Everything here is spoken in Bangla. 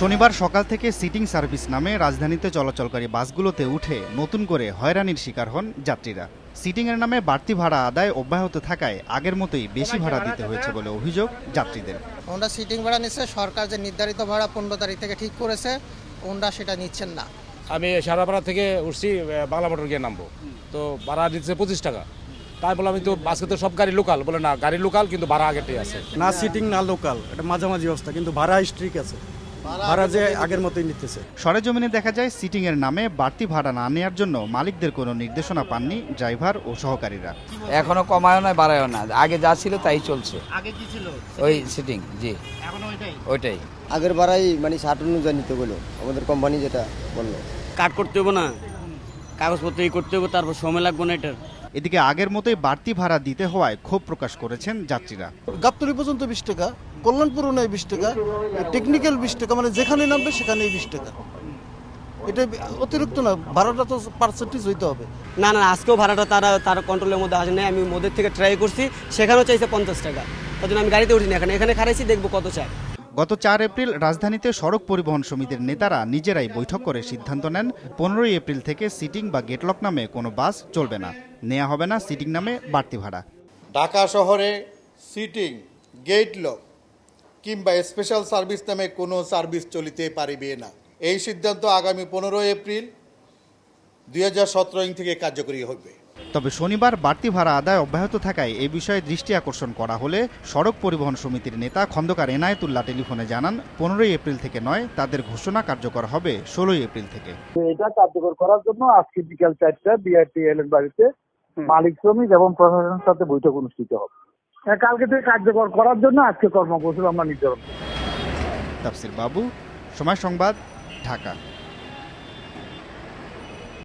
শনিবার সকাল থেকে সিটিং সার্ভিস নামে রাজধানীতে চলাচলকারী বাসগুলোতে উঠে নতুন করে হয়রানির শিকার হন যাত্রীরা। সিটিংয়ের নামে বাড়তি ভাড়া আদায় অব্যাহত থাকায় আগের মতোই বেশি ভাড়া দিতে হয়েছে বলে অভিযোগ যাত্রীদের। ওনরা সিটিং ভাড়া নিচ্ছে সরকার যে নির্ধারিত ভাড়া পনেরো তারিখ থেকে ঠিক করেছে ওনরা সেটা নিচ্ছেন না। আমি সারাপাড়া থেকে উঠছি বাংলা মোটর গিয়ে নামবো। তো ভাড়া দিচ্ছে পঁচিশ টাকা। তাই বলে আমি তো আজকে তো সব গাড়ি লোকাল বলে না গাড়ি লোকাল কিন্তু ভাড়া আগেরটাই আছে। না সিটিং না লোকাল এটা মাঝামাঝি অবস্থা কিন্তু ভাড়া স্ট্রিক আছে। ভাড়া যে আগের মতোই নিতেছে। সরেজমিনে দেখা যায় সিটিংয়ের নামে বাড়তি ভাড়া না নেওয়ার জন্য মালিকদের কোনো নির্দেশনা পাননি ড্রাইভার ও সহকারীরা। এখনও কমায়ও না বাড়ায়ও না আগে যা ছিল তাই চলছে। আগে কি ছিল? ওই সিটিং জি। এখন ওইটাই? ওইটাই। আগের বারাই মানে ষাট অনুযায়ী নিতে বলো। আমাদের কোম্পানি যেটা বলল। কাট করতে হবে না। কাগজপত্র করতে হবে তারপর সময় লাগবে না এটার। এদিকে আগের মতোই বাড়তি ভাড়া দিতে হওয়ায় ক্ষোভ প্রকাশ করেছেন যাত্রীরা। গাবতলি পর্যন্ত বিশ টাকা কল্যাণপুরও নেয় বিশ টাকা টেকনিক্যাল বিশ টাকা মানে যেখানে নামবে সেখানেই বিশ টাকা। এটা অতিরিক্ত না ভাড়াটা তো পার্সেন্টেজ হইতে হবে। না না আজকেও ভাড়াটা তারা তার কন্ট্রোলের মধ্যে আসে নাই। আমি মোদের থেকে ট্রাই করছি সেখানেও চাইছে পঞ্চাশ টাকা। তার জন্য আমি গাড়িতে উঠিনি। এখানে এখানে খারাইছি দেখব কত চাই গত চার এপ্রিল রাজধানীতে সড়ক পরিবহন সমিতির নেতারা নিজেরাই বৈঠক করে সিদ্ধান্ত নেন পনেরোই এপ্রিল থেকে সিটিং বা গেটলক নামে কোনো বাস চলবে না। নেওয়া হবে না সিটিং নামে বাড়তি ভাড়া। ঢাকা শহরে সিটিং গেট লক কিংবা স্পেশাল সার্ভিস নামে কোনো সার্ভিস চলিতে পারিবে না। এই সিদ্ধান্ত আগামী পনেরোই এপ্রিল দুই হাজার সতেরো থেকে কার্যকরী হবে তবে শনিবার বাড়তি ভাড়া আদায় অব্যাহত থাকায় এই বিষয়ে দৃষ্টি আকর্ষণ করা হলে সড়ক পরিবহন সমিতির নেতা খন্দকার এনায়েতুল্লাহ টেলিফোনে জানান পনেরোই এপ্রিল থেকে নয় তাদের ঘোষণা কার্যকর হবে ষোলোই এপ্রিল থেকে। এটা কার্যকর করার জন্য আজকে বিকাল চারটা বিআরটিএল এর বাড়িতে মালিক শ্রমিক এবং প্রশাসনের সাথে বৈঠক অনুষ্ঠিত হবে। হ্যাঁ, কালকে থেকে কার্যকর করার জন্য আজকে কর্মকৌশল আমরা নির্ধারণ। তাফসির বাবু সময় সংবাদ ঢাকা।